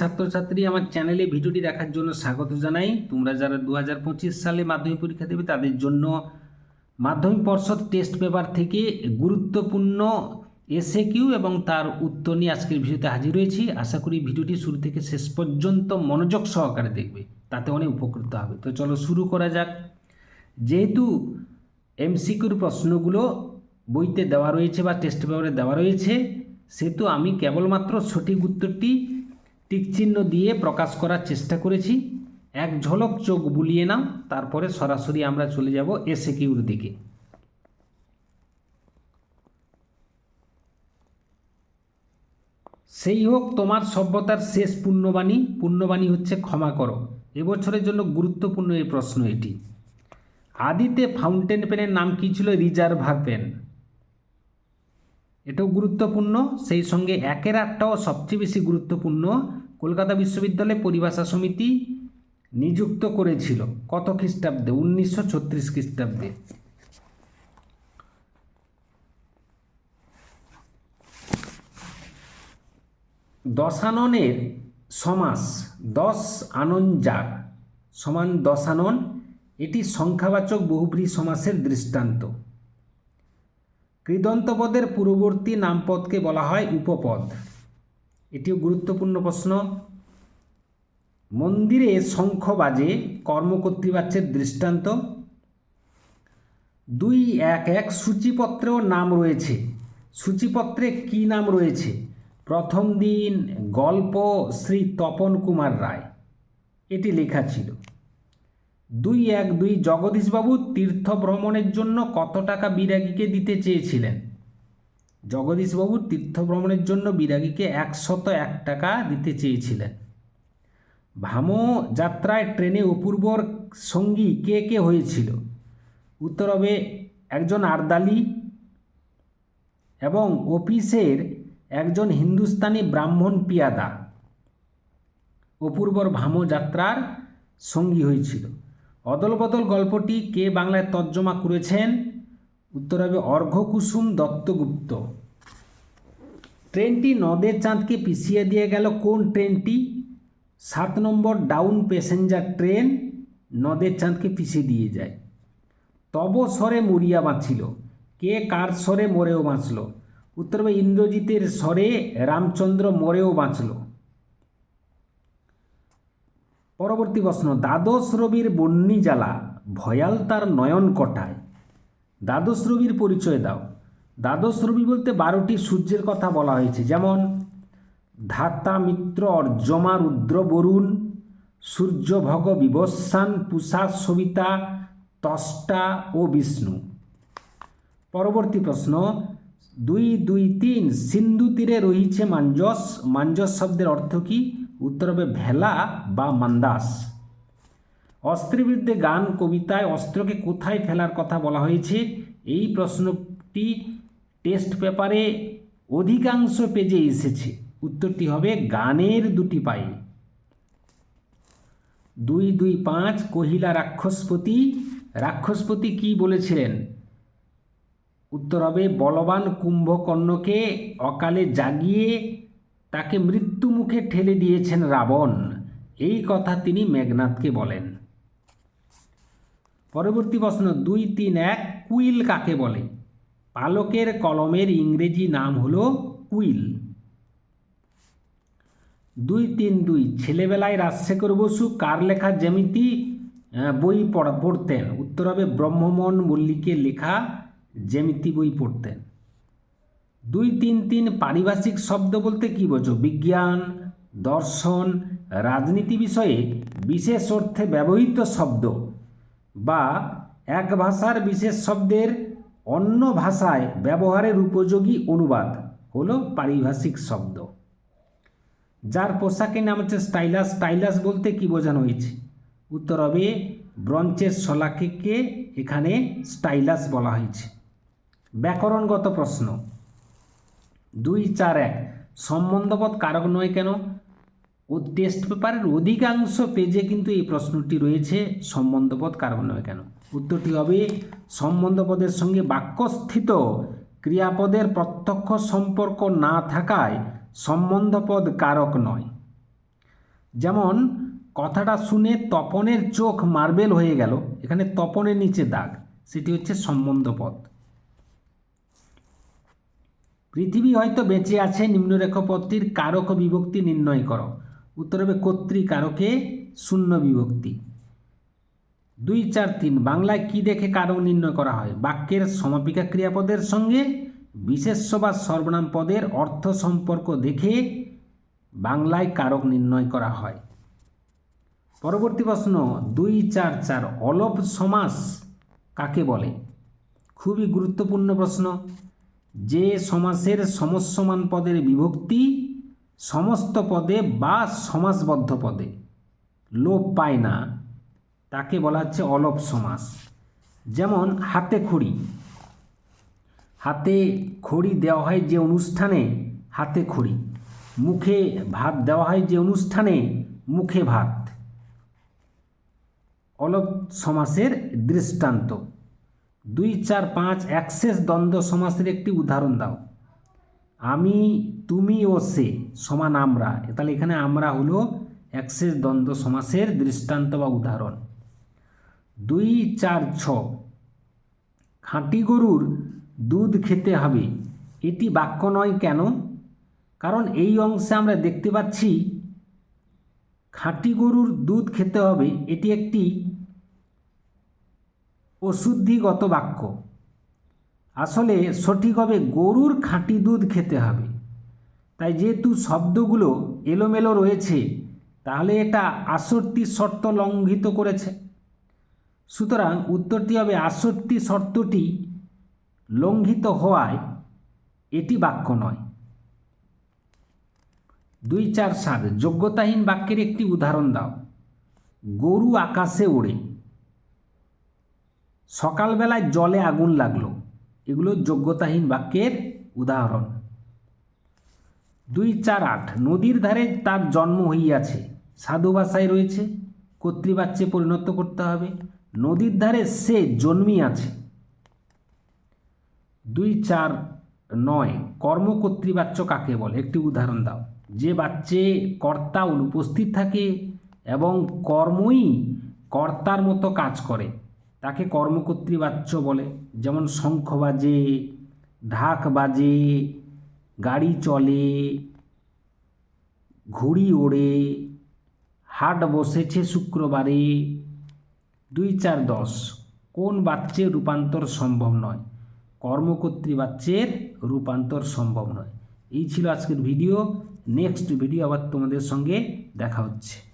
ছাত্রছাত্রী, আমার চ্যানেলে ভিডিওটি দেখার জন্য স্বাগত জানাই। তোমরা যারা দু হাজার পঁচিশ সালে মাধ্যমিক পরীক্ষা দেবে, তাদের জন্য মাধ্যমিক পর্ষদ টেস্ট পেপার থেকে গুরুত্বপূর্ণ এসএ কিউ এবং তার উত্তর নিয়ে আজকের ভিডিওতে হাজির হয়েছি। আশা করি ভিডিওটি শুরু থেকে শেষ পর্যন্ত মনোযোগ সহকারে দেখবে, তাতে অনেক উপকৃত হবে। তো চলো শুরু করা যাক। যেহেতু এমসিকিউর প্রশ্নগুলো বইতে দেওয়া রয়েছে বা টেস্ট পেপারে দেওয়া রয়েছে, সেহেতু আমি কেবলমাত্র সঠিক উত্তরটি টিকচিহ্ন দিয়ে প্রকাশ করার চেষ্টা করেছি। এক ঝলক চোখ বুলিয়ে নাও, তারপরে সরাসরি আমরা চলে যাব এসে কিউর দিকে। সেই হোক, তোমার সভ্যতার শেষ পুণ্যবাণী। পুণ্যবাণী হচ্ছে ক্ষমা করো। এবছরের জন্য গুরুত্বপূর্ণ এই প্রশ্ন এটি। আদিতে ফাউন্টেন পেনের নাম কী ছিল? রিজার্ভার পেন এটাও গুরুত্বপূর্ণ, সেই সঙ্গে একের আটটাও সবচেয়ে বেশি গুরুত্বপূর্ণ কলকাতা বিশ্ববিদ্যালয় পরিভাষা সমিতি নিযুক্ত করেছিল। কত খ্রিস্টাব্দে? উনিশশো ছত্রিশ খ্রিস্টাব্দে। দশাননের সমাস, দশ আনন যার, সমান দশানন, এটি সংখ্যাবাচক বহুব্রী সমাসের দৃষ্টান্ত। কৃদন্তপদের পূর্ববর্তী নামপদকে বলা হয় উপপদ। এটিও গুরুত্বপূর্ণ প্রশ্ন। মন্দিরে শঙ্খ বাজে কর্মকর্তৃবাচ্যের দৃষ্টান্ত। দুই এক এক সূচিপত্রেও নাম রয়েছে। সূচিপত্রে কি নাম রয়েছে? প্রথম দিন গল্প শ্রী তপন কুমার রায়। এটি লেখা ছিল। দুই এক দুই জগদীশবাবু তীর্থ ভ্রমণের জন্য কত টাকা বিরাগীকে দিতে চেয়েছিলেন? জগদীশবাবু তীর্থ ভ্রমণের জন্য বিরাগীকে একশত এক টাকা দিতে চেয়েছিলেন। ভামো যাত্রায় ট্রেনে অপূর্বর সঙ্গী কে কে হয়েছিল? উত্তর হবে একজন আর্দালি এবং অফিসের একজন হিন্দুস্তানি ব্রাহ্মণ পিয়াদা। অপূর্বর ভামো যাত্রার সঙ্গী হয়েছিল। অদলবদল গল্পটি কে বাংলায় তর্জমা করেছেন? উত্তর হবে অর্ঘকুসুম দত্তগুপ্ত। ট্রেনটি নদের চাঁদকে পিছিয়ে দিয়ে গেল কোন ট্রেনটি? সাত নম্বর ডাউন প্যাসেঞ্জার ট্রেন নদের চাঁদকে পিছিয়ে দিয়ে যায়। তব স্বরে মরিয়া বাঁচিল। কে কার স্বরে মরেও বাঁচল? উত্তর হবে ইন্দ্রজিতের স্বরে রামচন্দ্র মরেও বাঁচল। পরবর্তী প্রশ্ন, দ্বাদশ রবির বন্যি জ্বালা ভয়াল তার নয়ন কটায়? দ্বাদশ রবির পরিচয় দাও। দ্বাদশ রবি বলতে বারোটি সূর্যের কথা বলা হয়েছে। যেমন, ধাতা মিত্র অর্জমা রুদ্র বরুণ, সূর্য ভগ বিবস্বান পুষা সবিতা, তষ্টা ও বিষ্ণু। পরবর্তী প্রশ্ন, দুই দুই তিন সিন্ধু তীরে রহিছে মাঞ্জস। মাঞ্জস শব্দের অর্থ কি? উত্তর হবে ভেলা বা মান্দাস। অস্ত্রের বিরুদ্ধে গান, কবিতায় অস্ত্রকে কোথায় ফেলার কথা বলা হয়েছে? এই প্রশ্নটি টেস্ট পেপারে অধিকাংশ পেজে এসেছে। উত্তরটি হবে গানের দুটি পায়ে দুই দুই পাঁচ, কহিলা রাক্ষসপতি। রাক্ষসপতি কি বলেছিলেন? উত্তর হবে, বলবান কুম্ভকর্ণকে অকালে জাগিয়ে তাকে মৃত্যু মুখে ঠেলে দিয়েছেন রাবণ। এই কথা তিনি মেঘনাথকে বলেন। পরবর্তী প্রশ্ন দুই তিন এক কুইল কাকে বলে? পালকের কলমের ইংরেজি নাম হল কুইল। দুই তিন দুই, ছেলেবেলায় রাজশেখর বসু কার লেখা জ্যামিতি বই পড়া, পড়তেন? উত্তর হবে ব্রহ্মমোহন মল্লিকের লেখা জ্যামিতি বই পড়তেন। দুই তিন তিন পারিভাষিক শব্দ বলতে কী বোঝো? বিজ্ঞান, দর্শন, রাজনীতি বিষয়ে বিশেষ অর্থে ব্যবহৃত শব্দ বা এক ভাষার বিশেষ শব্দের অন্য ভাষায় ব্যবহারের উপযোগী অনুবাদ হলো পারিভাষিক শব্দ। যার পোশাকের নাম হচ্ছে স্টাইলাস। স্টাইলাস বলতে কি বোঝানো হয়েছে? উত্তর হবে ব্রঞ্চের শলাকে এখানে স্টাইলাস বলা হয়েছে। ব্যাকরণগত প্রশ্ন। দুই চার এক। সম্বন্ধপদ কারক নয় কেন? ও টেস্ট পেপারের অধিকাংশ পেজে কিন্তু এই প্রশ্নটি রয়েছে, সম্বন্ধপদ কারক নয় কেন? উত্তরটি হবে, সম্বন্ধপদের সঙ্গে বাক্যস্থিত ক্রিয়াপদের প্রত্যক্ষ সম্পর্ক না থাকায় সম্বন্ধপদ কারক নয়। যেমন, কথাটা শুনে তপনের চোখ মার্বেল হয়ে গেল, এখানে তপনের নিচে দাগ, সেটি হচ্ছে সম্বন্ধ পদ পৃথিবী হয়তো বেঁচে আছে নিম্নরেখ পদটির কারক বিভক্তি নির্ণয় করো। উত্তর হবে কর্তৃকারকে শূন্য বিভক্তি। দুই চার তিন, বাংলায় কি দেখে কারক নির্ণয় করা হয়? বাক্যের সমাপিকা ক্রিয়াপদের সঙ্গে বিশেষ্য বা সর্বনাম পদের অর্থ সম্পর্ক দেখে বাংলায় কারক নির্ণয় করা হয়। পরবর্তী প্রশ্ন, দুই চার চার, অলপ সমাস কাকে বলে? খুবই গুরুত্বপূর্ণ প্রশ্ন। যে সমাসের সমস্যমান পদের বিভক্তি সমস্ত পদে বা সমাসবদ্ধ পদে লোপ পায় না, তাকে বলা হচ্ছে অলপ সমাস। যেমন হাতে খড়ি। হাতে খড়ি দেওয়া হয় যে অনুষ্ঠানে হাতে খড়ি। মুখে ভাত দেওয়া হয় যে অনুষ্ঠানে মুখে ভাত। অলপ সমাসের দৃষ্টান্ত। দুই, চার, পাঁচ, অ্যাক্সেস দ্বন্দ্ব সমাসের একটি উদাহরণ দাও। আমি, তুমি ও সে সমান আমরা। তাহলে এখানে আমরা হলো অ্যাক্সেস দ্বন্দ্ব সমাসের দৃষ্টান্ত বা উদাহরণ। দুই, চার, ছ। খাঁটি গরুর দুধ খেতে হবে। এটি বাক্য নয় কেন? কারণ এই অংশে আমরা দেখতে পাচ্ছি, খাঁটি গরুর দুধ খেতে হবে। এটি একটি অশুদ্ধিগত বাক্য। আসলে সঠিকভাবে গরুর খাঁটি দুধ খেতে হবে। তাই যেহেতু শব্দগুলো এলোমেলো রয়েছে, তাহলে এটা আসক্তি শর্ত লঙ্ঘিত করেছে। সুতরাং উত্তরটি হবে আসক্তি শর্তটি লঙ্ঘিত হওয়ায় এটি বাক্য নয়। দুই চার সাত, যোগ্যতাহীন বাক্যের একটি উদাহরণ দাও। গরু আকাশে ওড়ে। সকালবেলায় জলে আগুন লাগল। এগুলো যোগ্যতাহীন বাক্যের উদাহরণ। দুই চার আট, নদীর ধারে তার জন্ম হইয়াছে। সাধু ভাষায় রয়েছে। কর্তৃবাচ্যে পরিণত করতে হবে। নদীর ধারে সে জন্মিয়াছে। দুই চার নয় কর্মকর্তৃবাচ্য কাকে বলে? একটি উদাহরণ দাও। যে বাচ্চে কর্তা অনুপস্থিত থাকে এবং কর্মই কর্তার মতো কাজ করে। তাকে কর্মকর্ত্রী কর্মকর্তৃবাচ্য বলে। যেমন শঙ্খ বাজে, ঢাক বাজে, গাড়ি চলে, ঘুড়ি ওড়ে, হাট বসেছে শুক্রবারে। দুই চার দশ, কোন বাচ্চের রূপান্তর সম্ভব নয়? কর্মকর্তৃ বাচ্চের রূপান্তর সম্ভব নয়। এই ছিল আজকের ভিডিও। নেক্সট ভিডিও আবার তোমাদের সঙ্গে দেখা হচ্ছে।